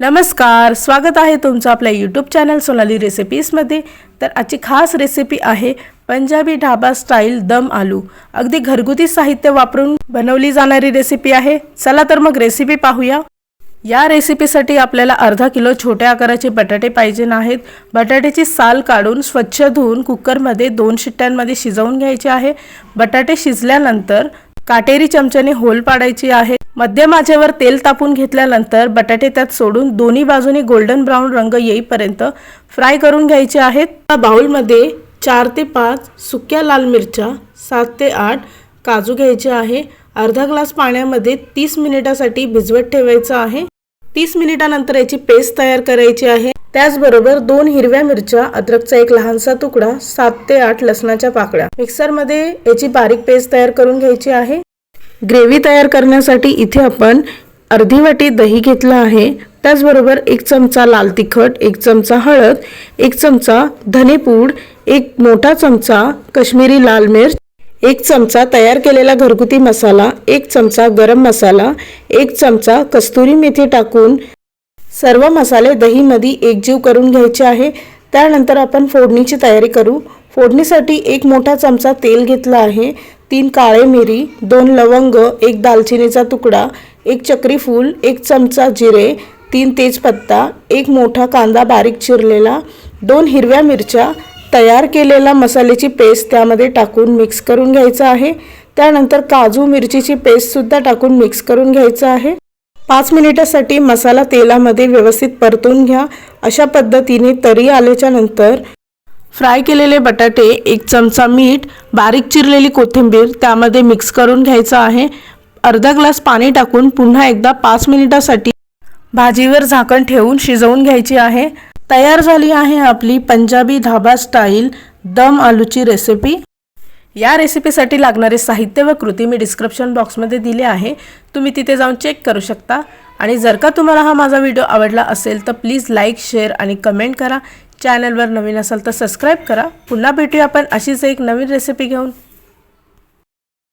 नमस्कार स्वागत आहे तुमचं आपल्या यूट्यूब चॅनल सोनाली रेसिपीजमध्ये तर आजची खास रेसिपी आहे पंजाबी ढाबा स्टाईल दम आलू. अगदी घरगुती साहित्य वापरून बनवली जाणारी रेसिपी आहे. चला तर मग रेसिपी पाहूया. या रेसिपीसाठी आपल्याला अर्धा किलो छोट्या आकाराचे बटाटे पाहिजे नाहीत. बटाट्याची साल काढून स्वच्छ धुवून कुकरमध्ये दोन शिट्ट्यांमध्ये शिजवून घ्यायचे आहे. बटाटे शिजल्यानंतर काटेरी चमच्याने होल पाडायची आहे. मध्यम तेल तापून घेतल्यानंतर बटाटे त्यात सोडून दोन्ही बाजूने गोल्डन ब्राऊन रंग येईपर्यंत फ्राय करून घ्यायचे आहेत. या बाउलमध्ये चार ते पाच सुक्या लाल मिरच्या सात ते आठ काजू घ्यायचे आहे. अर्धा ग्लास पाण्यामध्ये तीस मिनिटासाठी भिजवत ठेवायचं आहे. तीस मिनिटानंतर याची पेस्ट तयार करायची आहे. त्याचबरोबर दोन हिरव्या मिरच्या अद्रकचा एक लहानसा तुकडा सात ते आठ लसणाच्या पाकळ्या. मिक्सरमध्ये याची बारीक पेस्ट तयार करून घ्यायची आहे. ग्रेव्ही तयार करण्यासाठी इथे आपण अर्धी वाटी दही घेतलं आहे. त्याचबरोबर एक चमचा लाल तिखट एक चमचा हळद एक चमचा धनेपूड एक मोठा चमचा कश्मीरी लाल मिर्च एक चमचा तयार केलेला घरगुती मसाला एक चमचा गरम मसाला एक चमचा कस्तुरी मेथी टाकून सर्व मसाले दहीमध्ये एकजीव करून घ्यायचे आहे. त्यानंतर आपण फोडणीची तयारी करू. फोडणीसाठी एक मोठा चमचा तेल घेतला आहे. तीन काळे मिरी दोन लवंग एक दालचिनीचा तुकडा एक चक्रीफूल एक चमचा जिरे तीन तेजपत्ता एक मोठा कांदा बारीक चिरलेला दोन हिरव्या मिरच्या तयार केलेला मसाल्याची पेस्ट त्यामध्ये टाकून मिक्स करून घ्यायचं आहे. त्यानंतर काजू मिरचीची पेस्टसुद्धा टाकून मिक्स करून घ्यायचं आहे. पाच मिनिटासाठी मसाला तेलामध्ये व्यवस्थित परतून घ्या. अशा पद्धतीने तरी आल्याच्यानंतर फ्राय केलेले बटाटे एक चमचा मीठ बारीक चिरलेली कोथिंबीर त्यामध्ये मिक्स करून घ्यायचं आहे. अर्धा ग्लास पाणी टाकून पुन्हा एकदा पाच मिनिटासाठी भाजीवर झाकण ठेवून शिजवून घ्यायची आहे. तयार झाली आहे आपली पंजाबी धाबा स्टाईल दम आलूची रेसिपी या रेसिपीसाठी लागणारे साहित्य व कृती मी डिस्क्रिप्शन बॉक्समध्ये दिले आहे. तुम्ही तिथे जाऊन चेक करू शकता. आणि जर का तुम्हाला हा माझा व्हिडिओ आवडला असेल तर प्लीज लाईक शेअर आणि कमेंट करा. चॅनलवर नवीन असाल तर सबस्क्राईब करा. पुन्हा भेटूया आपण अशीच एक नवीन रेसिपी घेऊन.